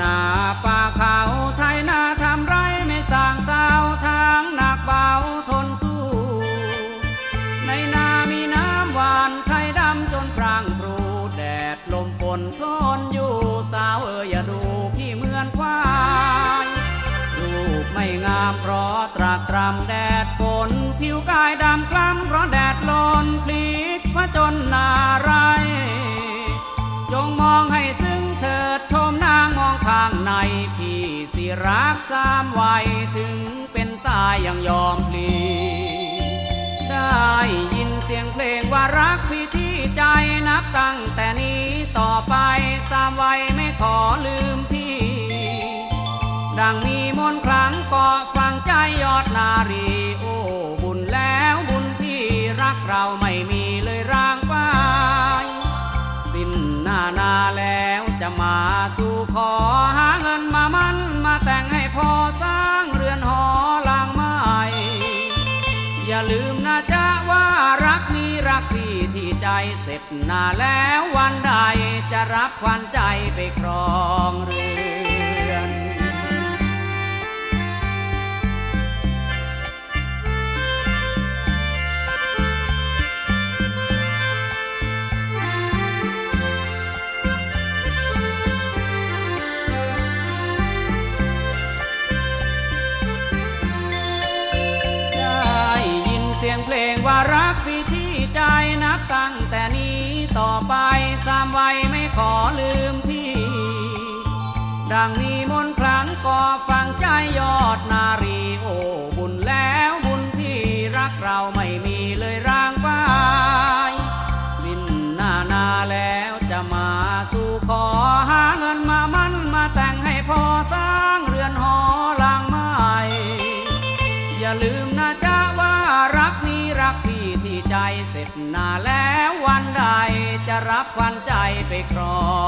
นาป่าเขาไทยนาทำไรไม่สร้างสาวทางหนักเบาทนสู้ ในนามีน้ำหวานไทยดำจนพรางปรูแดดลมฝนซ่อนอยู่สาวเอออย่าดูพี่เหมือนควายลูกไม่งามเพราะตรากตรำแดดฝนผิวกายดำคล้ำเพราะแดดลนพลิกพราจนนาไร จงมองให้างในพี่สิรักสามวัยถึงเป็นตายยังยอมพลีได้ยินเสียงเพลงว่ารักพี่ที่ใจนับตั้งแต่นี้ต่อไปสามวัยไม่ขอลืมพี่ ดังมีมนต์ครั้งก็ฟังใจยอดนารี โอ้บุญแล้วบุญพี่รักเราไม่ อย่าลืมนะจ๊ะว่ารักนี้รักพี่ที่ใจเสร็จหนาแล้ววันใดจะรับควันใจไปครองเรือ ขอลืมพี่ ดังมีมนครั้งก็ฟังใจยอดนารีโอ้บุญแล้วบุญที่รักเราไม่มีเลยร่างฟ้ายสิ้นหน้านาแล้วจะมาสู่ขอหาเงินมามันมาแต่งให้พอสร้างเรือนหอหลังไม้อย่าลืมนะจ๊ะว่ารักนี้รักพี่ที่ใจเสร็จหนาแล้ววัน จะรับควันใจไปครอง